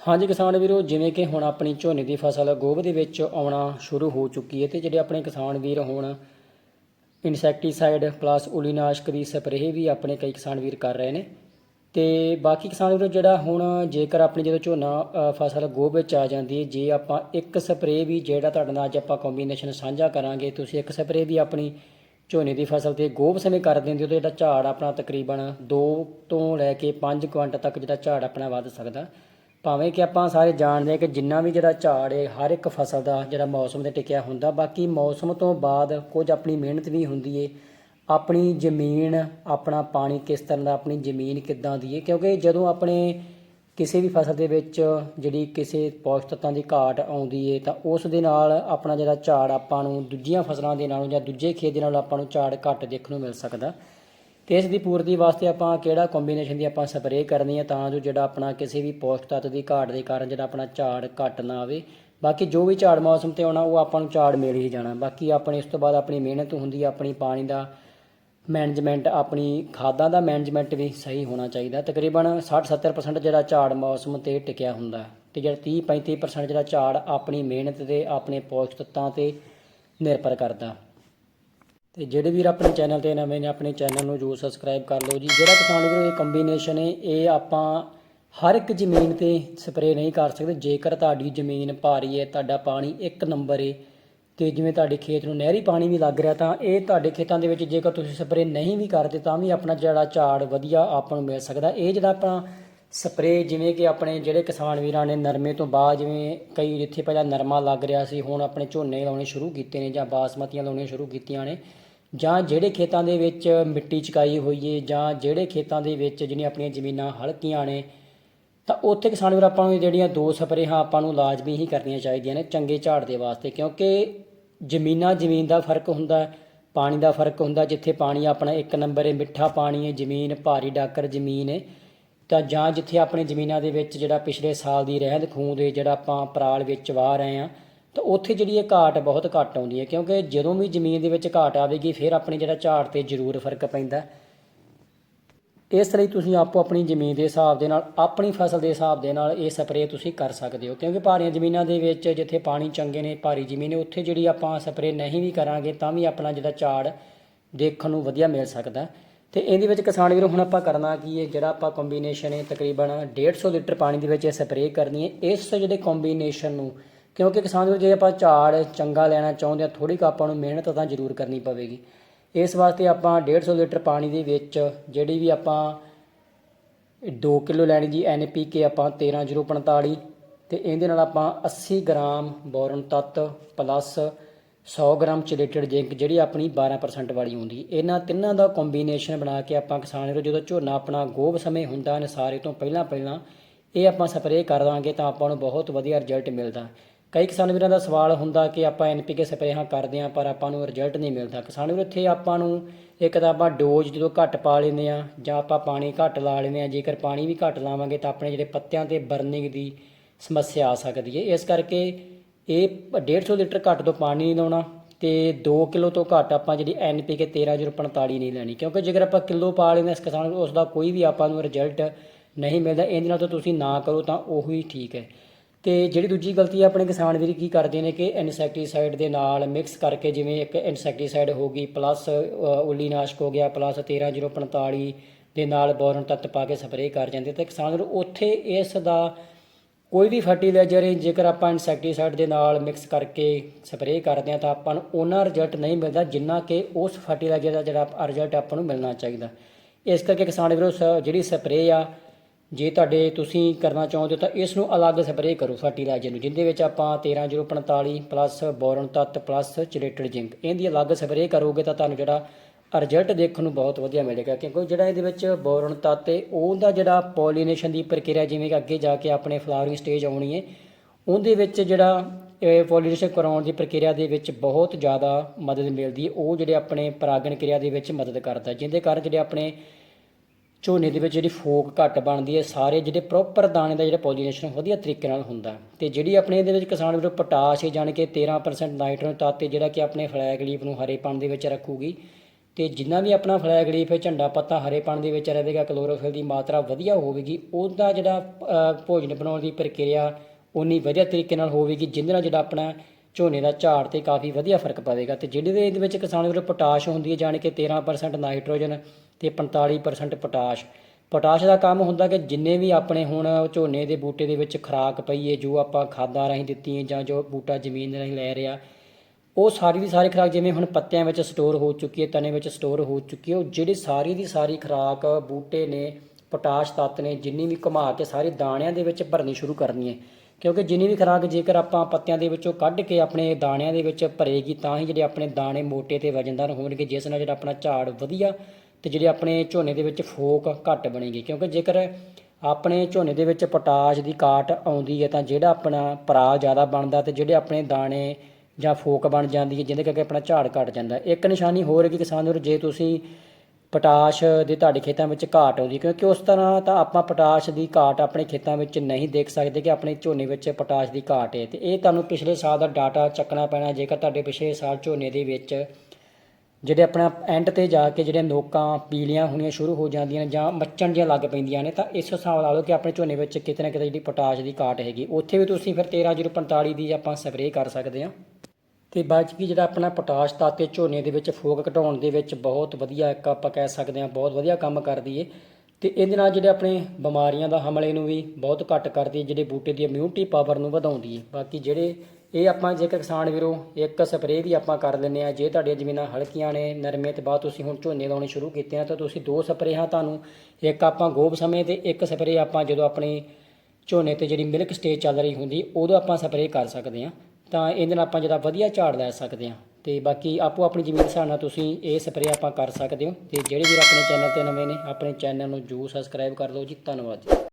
ਹਾਂਜੀ ਕਿਸਾਨ ਵੀਰੋ, ਜਿਵੇਂ ਕਿ ਹੁਣ ਆਪਣੀ ਝੋਨੇ ਦੀ ਫਸਲ ਗੋਭ ਦੇ ਵਿੱਚ ਆਉਣਾ ਸ਼ੁਰੂ ਹੋ ਚੁੱਕੀ ਹੈ ਤੇ ਜਿਹੜੇ ਆਪਣੇ ਕਿਸਾਨ ਵੀਰ ਹੁਣ ਇਨਸੈਕਟੀਸਾਈਡ ਪਲੱਸ ਉਲੀਨਾਸ਼ਕ ਦੀ ਸਪਰੇਅ ਵੀ ਆਪਣੇ ਕਈ ਕਿਸਾਨ ਵੀਰ ਕਰ ਰਹੇ ਨੇ। ਤੇ ਬਾਕੀ ਕਿਸਾਨ ਵੀਰੋ, ਜਿਹੜਾ ਹੁਣ ਜੇਕਰ ਆਪਣੀ ਜਦੋਂ ਝੋਨਾ ਫਸਲ ਗੋਭ ਵਿੱਚ ਆ ਜਾਂਦੀ ਹੈ, ਜੇ ਆਪਾਂ ਇੱਕ ਸਪਰੇਅ ਵੀ ਜਿਹੜਾ ਤੁਹਾਡੇ ਨਾਲ ਅੱਜ ਆਪਾਂ ਕੰਬੀਨੇਸ਼ਨ ਸਾਂਝਾ ਕਰਾਂਗੇ, ਤੁਸੀਂ ਇੱਕ ਸਪਰੇਅ ਵੀ ਆਪਣੀ ਝੋਨੇ ਦੀ ਫਸਲ ਤੇ ਗੋਭ ਸਮੇਂ ਕਰ ਦਿੰਦੇ ਹੋ, ਤਾਂ ਜਿਹੜਾ ਝਾੜ ਆਪਣਾ ਤਕਰੀਬਨ 2 ਤੋਂ ਲੈ ਕੇ 5 ਕੁਇੰਟਲ ਤੱਕ ਜਿਹੜਾ ਝਾੜ ਆਪਣਾ ਵੱਧ ਸਕਦਾ। ਭਾਵੇਂ ਕਿ ਆਪਾਂ ਸਾਰੇ ਜਾਣਦੇ ਹਾਂ ਕਿ ਜਿੰਨਾ ਵੀ ਜਿਹੜਾ ਝਾੜ ਹੈ, ਹਰ ਇੱਕ ਫਸਲ ਦਾ ਜਿਹੜਾ ਮੌਸਮ ਤੇ ਟਿਕਿਆ ਹੁੰਦਾ, ਬਾਕੀ ਮੌਸਮ ਤੋਂ ਬਾਅਦ ਕੁਝ ਆਪਣੀ ਮਿਹਨਤ ਵੀ ਹੁੰਦੀ ਏ। ਆਪਣੀ ਜ਼ਮੀਨ, ਆਪਣਾ ਪਾਣੀ ਕਿਸ ਤਰ੍ਹਾਂ ਦਾ, ਆਪਣੀ ਜ਼ਮੀਨ ਕਿੱਦਾਂ ਦੀ ਹੈ ਕਿਉਂਕਿ ਜਦੋਂ ਆਪਣੇ ਕਿਸੇ ਵੀ ਫਸਲ ਦੇ ਵਿੱਚ ਜਿਹੜੀ ਕਿਸੇ ਪੌਸ਼ਟਿਕ ਤੱਤਾਂ ਦੀ ਘਾਟ ਆਉਂਦੀ ਏ, ਤਾਂ ਉਸ ਦੇ ਨਾਲ ਆਪਣਾ ਜਿਹੜਾ ਝਾੜ ਆਪਾਂ ਨੂੰ ਦੂਜੀਆਂ ਫਸਲਾਂ ਦੇ ਨਾਲੋਂ ਜਾਂ ਦੂਜੇ ਖੇਤ ਦੇ ਨਾਲ ਆਪਾਂ ਨੂੰ ਝਾੜ ਘੱਟ ਦੇਖਣ ਨੂੰ ਮਿਲ ਸਕਦਾ। ਤੇ ਇਸ ਦੀ ਪੂਰਤੀ ਵਾਸਤੇ ਆਪਾਂ ਕਿਹੜਾ ਕੰਬੀਨੇਸ਼ਨ ਦੀ ਆਪਾਂ ਸਪਰੇਅ ਕਰਨੀ ਹੈ, ਤਾਂ ਜੋ ਜਿਹੜਾ ਆਪਣਾ ਕਿਸੇ ਵੀ ਪੌਸ਼ਟਿਕ ਤੱਤ ਦੀ ਘਾਟ ਦੇ ਕਾਰਨ ਜਿਹੜਾ ਆਪਣਾ ਝਾੜ ਘੱਟ ਨਾ ਆਵੇ। ਬਾਕੀ ਜੋ ਵੀ ਝਾੜ ਮੌਸਮ ਤੇ ਆਉਣਾ, ਉਹ ਆਪਾਂ ਨੂੰ ਝਾੜ ਮਿਲ ਹੀ ਜਾਣਾ। ਬਾਕੀ ਆਪਣੇ ਇਸ ਤੋਂ ਬਾਅਦ ਆਪਣੀ ਮਿਹਨਤ ਹੁੰਦੀ ਹੈ, ਆਪਣੀ ਪਾਣੀ ਦਾ ਮੈਨੇਜਮੈਂਟ ਆਪਣੀ ਖਾਦਾਂ ਦਾ ਮੈਨੇਜਮੈਂਟ ਵੀ ਸਹੀ ਹੋਣਾ ਚਾਹੀਦਾ। ਤਕਰੀਬਨ 60-70% ਜਿਹੜਾ ਝਾੜ ਮੌਸਮ ਤੇ ਟਿਕਿਆ ਹੁੰਦਾ ਤੇ ਜਿਹੜਾ 30-35% ਜਿਹੜਾ ਝਾੜ ਆਪਣੀ ਮਿਹਨਤ ਤੇ, ਆਪਣੇ ਪੌਸ਼ਟਿਕ ਤੱਤਾਂ ਤੇ ਨਿਰਭਰ ਕਰਦਾ। ਤੇ ਜਿਹੜੇ ਵੀਰ ਆਪਣੇ ਚੈਨਲ ਤੇ ਨਵੇਂ ਨੇ, ਆਪਣੇ ਚੈਨਲ ਨੂੰ ਜਰੂਰ ਸਬਸਕ੍ਰਾਈਬ ਕਰ ਲਓ ਜੀ। ਜਿਹੜਾ ਕਿਸਾਨ ਵੀਰੋ ਇਹ ਕੰਬੀਨੇਸ਼ਨ ਹੈ, ਇਹ ਆਪਾਂ ਹਰ ਇੱਕ ਜ਼ਮੀਨ ਤੇ ਸਪਰੇਅ ਨਹੀਂ ਕਰ ਸਕਦੇ। ਜੇਕਰ ਤੁਹਾਡੀ ਜ਼ਮੀਨ ਭਾਰੀ ਹੈ, ਤੁਹਾਡਾ ਪਾਣੀ ਇੱਕ ਨੰਬਰ ਹੈ ਤੇ ਜਿਵੇਂ ਤੁਹਾਡੇ ਖੇਤ ਨੂੰ ਨਹਿਰੀ ਪਾਣੀ ਵੀ ਲੱਗ ਰਿਹਾ, ਤਾਂ ਇਹ ਤੁਹਾਡੇ ਖੇਤਾਂ ਦੇ ਵਿੱਚ ਜੇਕਰ ਤੁਸੀਂ ਸਪਰੇਅ ਨਹੀਂ ਵੀ ਕਰਦੇ, ਤਾਂ ਵੀ ਆਪਣਾ ਜਿਹੜਾ ਝਾੜ ਵਧੀਆ ਆਪਾਂ ਨੂੰ ਮਿਲ ਸਕਦਾ। ਇਹ ਜਿਹੜਾ ਆਪਾਂ ਸਪਰੇਅ ਜਿਵੇਂ ਕਿ ਆਪਣੇ ਜਿਹੜੇ ਕਿਸਾਨ ਵੀਰਾਂ ਨੇ ਨਰਮੇ ਤੋਂ ਬਾਅਦ ਜਿਵੇਂ ਕਈ ਜਿੱਥੇ ਪਹਿਲਾਂ ਨਰਮਾ ਲੱਗ ਰਿਹਾ ਸੀ, ਹੁਣ ਆਪਣੇ ਝੋਨੇ ਲਾਉਣੇ ਸ਼ੁਰੂ ਕੀਤੇ ਨੇ ਜਾਂ ਬਾਸਮਤੀਆਂ ਲਾਉਣੀਆਂ ਸ਼ੁਰੂ ਕੀਤੀਆਂ ਨੇ ਜਾਂ ਜਿਹੜੇ ਖੇਤਾਂ ਦੇ ਵਿੱਚ ਮਿੱਟੀ ਚਕਾਈ ਹੋਈ ਏ ਜਾਂ ਜਿਹੜੇ ਖੇਤਾਂ ਦੇ ਵਿੱਚ ਜਿਹੜੀਆਂ ਆਪਣੀਆਂ ਜ਼ਮੀਨਾਂ ਹਲਕੀਆਂ ਨੇ, ਤਾਂ ਉੱਥੇ ਕਿਸਾਨ ਵੀਰ ਆਪਾਂ ਨੂੰ ਜਿਹੜੀਆਂ ਦੋ ਸਪਰੇਹਾਂ ਆਪਾਂ ਨੂੰ ਲਾਜ਼ਮੀ ਹੀ ਕਰਨੀਆਂ ਚਾਹੀਦੀਆਂ ਨੇ ਚੰਗੇ ਝਾੜ ਦੇ ਵਾਸਤੇ, ਕਿਉਂਕਿ ਜ਼ਮੀਨਾਂ, ਜ਼ਮੀਨ ਦਾ ਫ਼ਰਕ ਹੁੰਦਾ, ਪਾਣੀ ਦਾ ਫ਼ਰਕ ਹੁੰਦਾ, ਜਿੱਥੇ ਪਾਣੀ ਆਪਣਾ ਇੱਕ ਨੰਬਰ ਹੈ ਮਿੱਠਾ ਪਾਣੀ ਹੈ ਜ਼ਮੀਨ ਭਾਰੀ ਡਾਕਰ ਜ਼ਮੀਨ ਹੈ ਤਾਂ ਜਾਂ ਜਿੱਥੇ ਆਪਣੀ ਜ਼ਮੀਨਾਂ ਦੇ ਵਿੱਚ ਜਿਹੜਾ ਪਿਛਲੇ ਸਾਲ ਦੀ ਰਹਿੰਦ ਖੂੰਦ ਹੈ, ਜਿਹੜਾ ਆਪਾਂ ਪਰਾਲ ਵਿੱਚ ਵਾਹ ਰਹੇ ਆ ਤਾਂ ਉੱਥੇ ਜਿਹੜੀ ਇਹ ਘਾਟ ਬਹੁਤ ਘੱਟ ਆਉਂਦੀ ਹੈ, ਕਿਉਂਕਿ ਜਦੋਂ ਵੀ ਜ਼ਮੀਨ ਦੇ ਵਿੱਚ ਘਾਟ ਆਵੇਗੀ, ਫਿਰ ਆਪਣੇ ਜਿਹੜਾ ਝਾੜ ਤੇ ਜ਼ਰੂਰ ਫ਼ਰਕ ਪੈਂਦਾ ਇਸ ਲਈ ਤੁਸੀਂ ਆਪੋ ਆਪਣੀ ਜ਼ਮੀਨ ਦੇ ਹਿਸਾਬ ਦੇ ਨਾਲ, ਆਪਣੀ ਫਸਲ ਦੇ ਹਿਸਾਬ ਦੇ ਨਾਲ ਇਹ ਸਪਰੇਅ ਤੁਸੀਂ ਕਰ ਸਕਦੇ ਹੋ, ਕਿਉਂਕਿ ਭਾਰੀਆਂ ਜ਼ਮੀਨਾਂ ਦੇ ਵਿੱਚ ਜਿੱਥੇ ਪਾਣੀ ਚੰਗੇ ਨੇ, ਭਾਰੀ ਜ਼ਮੀਨ ਹੈ, ਉੱਥੇ ਜਿਹੜੀ ਆਪਾਂ ਸਪਰੇਅ ਨਹੀਂ ਵੀ ਕਰਾਂਗੇ, ਤਾਂ ਵੀ ਆਪਣਾ ਜਿਹੜਾ ਝਾੜ ਦੇਖਣ ਨੂੰ ਵਧੀਆ ਮਿਲ ਸਕਦਾ ਤੇ ਇਹਦੇ ਵਿੱਚ ਕਿਸਾਨ ਵੀਰੋ, ਹੁਣ ਆਪਾਂ ਕਰਨਾ ਕੀ ਹੈ, ਜਿਹੜਾ ਆਪਾਂ ਕੰਬੀਨੇਸ਼ਨ ਹੈ, ਤਕਰੀਬਨ 150 ਲੀਟਰ ਪਾਣੀ ਦੇ ਵਿੱਚ ਇਹ ਸਪਰੇਅ ਕਰਨੀ ਹੈ। ਇਸ ਜਿਹੜੇ ਕੰਬੀਨੇਸ਼ਨ ਨੂੰ, ਕਿਉਂਕਿ ਕਿਸਾਨ ਵੀਰੋ, ਜੇ ਆਪਾਂ ਝਾੜ, ਚੰਗਾ ਲੈਣਾ ਚਾਹੁੰਦੇ ਆ ਥੋੜੀ ਕੁ ਆਪਾਂ ਨੂੰ ਮਿਹਨਤ ਤਾਂ ਜ਼ਰੂਰ ਕਰਨੀ ਪਵੇਗੀ। ਇਸ ਵਾਸਤੇ ਆਪਾਂ 150 ਲੀਟਰ ਪਾਣੀ ਦੇ ਵਿੱਚ ਜਿਹੜੀ ਵੀ ਆਪਾਂ 2 ਕਿਲੋ ਲੈਣੀ ਜੀ ਐਨਪੀਕੇ ਆਪਾਂ 13045 ਤੇ ਇਹਦੇ ਨਾਲ ਆਪਾਂ 80 ਗ੍ਰਾਮ ਬੋਰਨ ਤੱਤ ਪਲੱਸ 100 ਗ੍ਰਾਮ ਚਿਲੇਟਡ ਜ਼ਿੰਕ ਜਿਹੜੀ ਆਪਣੀ 12% ਵਾਲੀ ਹੁੰਦੀ। ਇਹਨਾਂ ਤਿੰਨਾਂ ਦਾ ਕੰਬੀਨੇਸ਼ਨ ਬਣਾ ਕੇ ਆਪਾਂ ਕਿਸਾਨ ਨੂੰ ਜਦੋਂ ਝੋਨਾ ਆਪਣਾ ਗੋਭ ਸਮੇਂ ਹੁੰਦਾ ਨਸਾਰੇ ਤੋਂ ਪਹਿਲਾਂ ਪਹਿਲਾਂ, ਇਹ ਆਪਾਂ ਸਪਰੇਅ ਕਰ ਦਾਂਗੇ ਤਾਂ ਆਪਾਂ ਨੂੰ ਬਹੁਤ ਵਧੀਆ ਰਿਜ਼ਲਟ ਮਿਲਦਾ। ਕਈ ਕਿਸਾਨ ਵੀਰਾਂ ਦਾ ਸਵਾਲ ਹੁੰਦਾ ਕਿ ਆਪਾਂ ਐਨਪੀਕੇ ਸਪਰੇਹਾਂ ਕਰਦੇ ਆਂ ਪਰ ਆਪਾਂ ਨੂੰ ਰਿਜ਼ਲਟ ਨਹੀਂ ਮਿਲਦਾ। ਕਿਸਾਨ ਵੀਰ, ਇੱਥੇ ਆਪਾਂ ਨੂੰ ਇੱਕ ਤਾਂ ਆਪਾਂ ਡੋਜ਼ ਜਦੋਂ ਘੱਟ ਪਾ ਲੈਂਦੇ ਆ ਜਾਂ ਆਪਾਂ ਪਾਣੀ ਘੱਟ ਲਾ ਲੈਂਦੇ ਆ ਜੇਕਰ ਪਾਣੀ ਵੀ ਘੱਟ ਲਾਵਾਂਗੇ ਤਾਂ ਆਪਣੇ ਜਿਹੜੇ ਪੱਤਿਆਂ ਤੇ ਬਰਨਿੰਗ ਦੀ ਸਮੱਸਿਆ ਆ ਸਕਦੀ ਹੈ। ਇਸ ਕਰਕੇ ਇਹ 150 ਲੀਟਰ ਘੱਟ ਤੋਂ ਪਾਣੀ ਨਹੀਂ ਲਾਉਣਾ ਤੇ 2 ਕਿਲੋ ਤੋਂ ਘੱਟ ਆਪਾਂ ਜਿਹੜੀ ਐਨਪੀਕੇ 13045 ਨਹੀਂ ਲੈਣੀ, ਕਿਉਂਕਿ ਜੇਕਰ ਆਪਾਂ ਕਿਲੋ ਪਾ ਲੈਂਦੇ ਇਸ ਕਿਸਾਨ ਉਸ ਦਾ ਕੋਈ ਵੀ ਆਪਾਂ ਨੂੰ ਰਿਜ਼ਲਟ ਨਹੀਂ ਮਿਲਦਾ, ਇਹਦੇ ਨਾਲ ਤਾਂ ਤੁਸੀਂ ਨਾ ਕਰੋ ਤਾਂ ਉਹੀ ਠੀਕ ਹੈ। ਤੇ ਜਿਹੜੀ ਦੂਜੀ ਗਲਤੀ ਆਪਣੇ ਕਿਸਾਨ ਵੀਰ ਕੀ ਕਰਦੇ ਨੇ ਕਿ ਇਨਸੈਕਟੀਸਾਈਡ ਦੇ ਨਾਲ ਮਿਕਸ ਕਰਕੇ ਜਿਵੇਂ ਇੱਕ ਇਨਸੈਕਟੀਸਾਈਡ ਹੋ ਗਈ ਪਲੱਸ ਉਲੀਨਾਸ਼ਕ ਹੋ ਗਿਆ ਪਲੱਸ 13045 ਦੇ ਨਾਲ ਬੋਰਨ ਤੱਤ ਪਾ ਕੇ ਸਪਰੇਅ ਕਰ ਜਾਂਦੇ ਤੇ ਕਿਸਾਨ ਵੀਰ ਉੱਥੇ ਇਸ ਦਾ ਕੋਈ ਵੀ ਫਰਟੀਲਾਈਜ਼ਰ ਜੇਕਰ ਆਪਾਂ ਇਨਸੈਕਟੀਸਾਈਡ ਦੇ ਨਾਲ ਮਿਕਸ ਕਰਕੇ ਸਪਰੇਅ ਕਰਦੇ ਹਾਂ, ਤਾਂ ਆਪਾਂ ਨੂੰ ਉਹਨਾਂ ਰਿਜ਼ਲਟ ਨਹੀਂ ਮਿਲਦਾ ਜਿੰਨਾ ਕਿ ਉਸ ਫਰਟੀਲਾਈਜ਼ਰ ਦਾ ਜਿਹੜਾ ਰਿਜ਼ਲਟ ਆਪਾਂ ਨੂੰ ਮਿਲਣਾ ਚਾਹੀਦਾ। ਇਸ ਕਰਕੇ ਕਿਸਾਨ ਵੀਰੋ, ਸ- ਜਿਹੜੀ ਸਪਰੇਅ ਆ, ਜੇ ਤੁਹਾਡੇ ਤੁਸੀਂ ਕਰਨਾ ਚਾਹੁੰਦੇ ਹੋ, ਤਾਂ ਇਸ ਨੂੰ ਅਲੱਗ ਸਪਰੇਅ ਕਰੋ ਫਰਟੀਲਾਈਜ਼ਰ ਨੂੰ, ਜਿੰਦੇ ਵਿੱਚ ਆਪਾਂ 13045 ਪਲੱਸ ਬੋਰਨ ਤੱਤ ਪਲੱਸ ਚਿਲੇਟਡ ਜ਼ਿੰਕ ਇਹਦੀ ਅਲੱਗ ਸਪਰੇਅ ਕਰੋਗੇ ਤਾਂ ਤੁਹਾਨੂੰ ਜਿਹੜਾ ਰਿਜ਼ਲਟ ਦੇਖਣ ਨੂੰ ਬਹੁਤ ਵਧੀਆ ਮਿਲੇਗਾ, ਕਿਉਂਕਿ ਜਿਹੜਾ ਇਹਦੇ ਵਿੱਚ ਬੋਰਨ ਤੱਤ ਹੈ ਉਹਦਾ ਜਿਹੜਾ ਪੋਲੀਨੇਸ਼ਨ ਦੀ ਪ੍ਰਕਿਰਿਆ ਜਿਵੇਂ ਕਿ ਅੱਗੇ ਜਾ ਕੇ ਆਪਣੇ ਫਲਾਵਰਿੰਗ ਸਟੇਜ ਆਉਣੀ ਹੈ, ਉਹਦੇ ਵਿੱਚ ਜਿਹੜਾ ਪੋਲੀਨੇਸ਼ਨ ਕਰਾਉਣ ਦੀ ਪ੍ਰਕਿਰਿਆ ਦੇ ਵਿੱਚ ਬਹੁਤ ਜ਼ਿਆਦਾ ਮਦਦ ਮਿਲਦੀ ਹੈ, ਉਹ ਜਿਹੜੇ ਆਪਣੇ ਪਰਾਗਣ ਕਿਰਿਆ ਦੇ ਵਿੱਚ ਮਦਦ ਕਰਦਾ ਜਿਹਦੇ ਕਾਰਨ ਜਿਹੜੇ ਆਪਣੇ ਝੋਨੇ ਦੇ ਵਿੱਚ ਜਿਹੜੀ ਫੋਕ ਘੱਟ ਬਣਦੀ ਹੈ, ਸਾਰੇ ਜਿਹੜੇ ਪ੍ਰੋਪਰ ਦਾਣੇ ਦਾ ਜਿਹੜਾ ਪੋਲੀਨੇਸ਼ਨ ਵਧੀਆ ਤਰੀਕੇ ਨਾਲ ਹੁੰਦਾ ਤੇ ਜਿਹੜੀ ਆਪਣੇ ਇਹਦੇ ਵਿੱਚ ਕਿਸਾਨ ਵੀਰੋ ਪੋਟਾਸ਼ ਹੈ, ਜਾਣੀ ਕਿ 13% ਨਾਈਟ੍ਰੋਜਨ ਤੱਤ 'ਤੇ ਜਿਹੜਾ ਕਿ ਆਪਣੇ ਫਲੈਗ ਲੀਫ ਨੂੰ ਹਰੇਪਣ ਦੇ ਵਿੱਚ ਰੱਖੂਗੀ ਤੇ ਜਿੰਨਾ ਵੀ ਆਪਣਾ ਫਲੈਗ ਲੀਫ ਝੰਡਾ ਪੱਤਾ ਹਰੇਪਣ ਦੇ ਵਿੱਚ ਰਹੇਗਾ ਕਲੋਰੋਫਿਲ ਦੀ ਮਾਤਰਾ ਵਧੀਆ ਹੋਵੇਗੀ, ਉਹਦਾ ਜਿਹੜਾ ਭੋਜਨ ਬਣਾਉਣ ਦੀ ਪ੍ਰਕਿਰਿਆ ਉਨੀ ਵਧੀਆ ਤਰੀਕੇ ਨਾਲ ਹੋਵੇਗੀ, ਜਿਹਦੇ ਨਾਲ ਜਿਹੜਾ ਆਪਣਾ ਝੋਨੇ ਦਾ ਝਾੜ ਤੇ ਕਾਫੀ ਵਧੀਆ ਫ਼ਰਕ ਪਵੇਗਾ। ਤੇ ਜਿਹੜੇ ਦੇ ਇਹਦੇ ਵਿੱਚ ਕਿਸਾਨ ਵੱਲੋਂ ਪੋਟਾਸ਼ ਹੁੰਦੀ ਹੈ ਜਾਣੀ ਕਿ 13% ਨਾਈਟ੍ਰੋਜਨ ਤੇ 45% ਪੋਟਾਸ਼। ਪੋਟਾਸ਼ ਦਾ ਕੰਮ ਹੁੰਦਾ ਕਿ ਜਿੰਨੇ ਵੀ ਆਪਣੇ ਹੁਣ ਝੋਨੇ ਦੇ ਬੂਟੇ ਦੇ ਵਿੱਚ ਖਰਾਕ ਪਈ ਹੈ, ਜੋ ਆਪਾਂ ਖਾਦਾਂ ਰਾਹੀਂ ਦਿੱਤੀ ਹੈ ਜਾਂ ਜੋ ਬੂਟਾ ਜ਼ਮੀਨ ਰਾਹੀਂ ਲੈ ਰਿਹਾ ਉਹ ਸਾਰੀ ਦੀ ਸਾਰੀ ਖੁਰਾਕ ਜਿਵੇਂ ਹੁਣ ਪੱਤਿਆਂ ਵਿੱਚ ਸਟੋਰ ਹੋ ਚੁੱਕੀ ਹੈ, ਤਣੇ ਵਿੱਚ ਸਟੋਰ ਹੋ ਚੁੱਕੀ ਹੈ, ਉਹ ਜਿਹੜੀ ਸਾਰੀ ਦੀ ਸਾਰੀ ਖੁਰਾਕ, ਬੂਟੇ ਨੇ, ਪੋਟਾਸ਼, ਤੱਤ ਨੇ, ਜਿੰਨੀ ਵੀ ਘੁਮਾ ਕੇ ਸਾਰੇ ਦਾਣਿਆਂ ਦੇ ਵਿੱਚ ਭਰਨੀ ਸ਼ੁਰੂ ਕਰਨੀ ਹੈ। ਕਿਉਂਕਿ ਜਿੰਨੀ ਵੀ ਖੁਰਾਕ ਜੇਕਰ ਆਪਾਂ ਪੱਤਿਆਂ ਦੇ ਵਿੱਚੋਂ ਕੱਢ ਕੇ ਆਪਣੇ ਦਾਣਿਆਂ ਦੇ ਵਿੱਚ ਭਰੇਗੀ, ਤਾਂ ਹੀ ਜਿਹੜੇ ਆਪਣੇ ਦਾਣੇ ਮੋਟੇ ਤੇ ਵਜਨਦਾਰ ਹੋਣਗੇ, ਜਿਸ ਨਾਲ ਜਿਹੜਾ ਆਪਣਾ ਝਾੜ ਵਧੀਆ ਤੇ ਜਿਹੜੇ ਆਪਣੇ ਝੋਨੇ ਦੇ ਵਿੱਚ ਫੋਕ ਘੱਟ ਬਣੇਗੀ। ਕਿਉਂਕਿ ਜੇਕਰ ਆਪਣੇ ਝੋਨੇ ਦੇ ਵਿੱਚ ਪੋਟਾਸ਼ ਦੀ ਕਾਟ ਆਉਂਦੀ ਹੈ, ਤਾਂ ਜਿਹੜਾ ਆਪਣਾ ਪਰਾਲ ਜ਼ਿਆਦਾ ਬਣਦਾ ਤੇ ਜਿਹੜੇ ਆਪਣੇ ਦਾਣੇ ਜਾਂ ਫੋਕ ਬਣ ਜਾਂਦੀ ਹੈ, ਜਿਹਦੇ ਕਰਕੇ ਆਪਣਾ ਝਾੜ ਘਟ ਜਾਂਦਾ ਇੱਕ ਨਿਸ਼ਾਨੀ ਹੋਰ ਹੈ ਕਿ ਕਿਸਾਨ ਵੀਰੋ, ਜੇ ਤੁਸੀਂ ਪੋਟਾਸ਼ ਦੇ ਤੁਹਾਡੇ ਖੇਤਾਂ ਵਿੱਚ ਘਾਟ ਆਉਂਦੀ ਕਿਉਂਕਿ ਉਸ ਤਰ੍ਹਾਂ ਤਾਂ ਆਪਾਂ ਪੋਟਾਸ਼ ਦੀ ਘਾਟ ਆਪਣੇ ਖੇਤਾਂ ਵਿੱਚ ਨਹੀਂ ਦੇਖ ਸਕਦੇ ਕਿ ਆਪਣੇ ਝੋਨੇ ਵਿੱਚ ਪੋਟਾਸ਼ ਦੀ ਘਾਟ ਹੈ। ਤੇ ਇਹ ਤੁਹਾਨੂੰ ਪਿਛਲੇ ਸਾਲ ਦਾ ਡਾਟਾ ਚੱਕਣਾ ਪੈਣਾ, ਜੇਕਰ ਤੁਹਾਡੇ ਪਿਛਲੇ ਸਾਲ ਝੋਨੇ ਦੇ ਵਿੱਚ ਜਿਹੜੇ ਆਪਣਾ ਐਂਡ ਤੇ ਜਾ ਕੇ ਜਿਹੜੇ ਨੋਕਾਂ ਪੀਲੀਆਂ ਹੋਣੀਆਂ ਸ਼ੁਰੂ ਹੋ ਜਾਂਦੀਆਂ ਨੇ ਜਾਂ ਮੱਚਣ ਜਿਹੀਆਂ ਲੱਗ ਪੈਂਦੀਆਂ ਨੇ, ਤਾਂ ਇਸ ਹਿਸਾਬ ਲਾ ਲਓ ਕਿ ਆਪਣੇ ਝੋਨੇ ਵਿੱਚ ਕਿਤੇ ਨਾ ਕਿਤੇ ਜਿਹੜੀ ਪੋਟਾਸ਼ ਦੀ ਘਾਟ ਹੈਗੀ। ਉੱਥੇ ਵੀ ਤੁਸੀਂ ਫਿਰ 13045 ਦੀ ਆਪਾਂ ਸਪਰੇਅ ਕਰ ਸਕਦੇ ਹਾਂ। ਤੇ ਬਾਕੀ ਜਿਹੜਾ ਆਪਣਾ ਪੋਟਾਸ਼ ਤੱਤ ਤੇ ਝੋਨੇ ਦੇ ਵਿੱਚ ਫੋਕ ਘਟਾਉਣ ਦੇ ਵਿੱਚ ਬਹੁਤ ਵਧੀਆ ਇੱਕ ਆਪਾਂ ਕਹਿ ਸਕਦੇ ਹਾਂ ਬਹੁਤ ਵਧੀਆ ਕੰਮ ਕਰਦੀ ਏ। ਤੇ ਇਹਦੇ ਨਾਲ ਜਿਹੜੇ ਆਪਣੇ ਬਿਮਾਰੀਆਂ ਦਾ ਹਮਲੇ ਨੂੰ ਵੀ ਬਹੁਤ ਘੱਟ ਕਰਦੀ ਹੈ ਜਿਹੜੇ ਬੂਟੇ ਦੀ ਇਮਿਊਨਿਟੀ ਪਾਵਰ ਨੂੰ ਵਧਾਉਂਦੀ ਹੈ ਬਾਕੀ ਜਿਹੜੇ ਇਹ ਆਪਾਂ ਜੇਕਰ ਕਿਸਾਨ ਵੀਰੋ, ਇੱਕ ਸਪਰੇਅ ਵੀ ਆਪਾਂ ਕਰ ਲੈਂਦੇ ਆ ਜੇ ਤੁਹਾਡੀਆਂ ਜ਼ਮੀਨਾਂ ਹਲਕੀਆਂ ਨੇ, ਨਰਮੇ, ਤੋਂ ਬਾਅਦ ਤੁਸੀਂ ਹੁਣ ਝੋਨੇ ਲਾਉਣੇ ਸ਼ੁਰੂ ਕੀਤੇ ਆ, ਤਾਂ ਤੁਸੀਂ ਦੋ ਸਪਰੇਹਾਂ ਤੁਹਾਨੂੰ, ਇੱਕ ਆਪਾਂ ਗੋਬ ਸਮੇਂ ਤੇ, ਇੱਕ ਸਪਰੇਅ ਆਪਾਂ ਜਦੋਂ ਆਪਣੀ ਝੋਨੇ ਤੇ ਜਿਹੜੀ ਮਿਲਕ ਸਟੇਜ ਚੱਲ ਰਹੀ ਹੁੰਦੀ, ਉਦੋਂ ਆਪਾਂ ਸਪਰੇਅ ਕਰ ਸਕਦੇ ਹਾਂ। ਤਾਂ ਇਹਦੇ ਨਾਲ ਆਪਾਂ ਜਿਹੜਾ ਵਧੀਆ ਝਾੜ ਲੈ ਸਕਦੇ ਹਾਂ। ਤੇ ਬਾਕੀ ਆਪੋ ਆਪਣੀ ਜ਼ਮੀਨ ਦੇ ਹਿਸਾਬ ਨਾਲ ਤੁਸੀਂ ਇਹ ਸਪਰੇਅ ਆਪਾਂ ਕਰ ਸਕਦੇ ਹੋ। ਤੇ ਜਿਹੜੇ ਵੀਰ ਆਪਣੇ ਚੈਨਲ ਤੇ ਨਵੇਂ ਨੇ, ਆਪਣੇ ਚੈਨਲ ਨੂੰ ਜਰੂਰ ਸਬਸਕ੍ਰਾਈਬ ਕਰ ਲਓ ਜੀ। ਧੰਨਵਾਦ ਜੀ।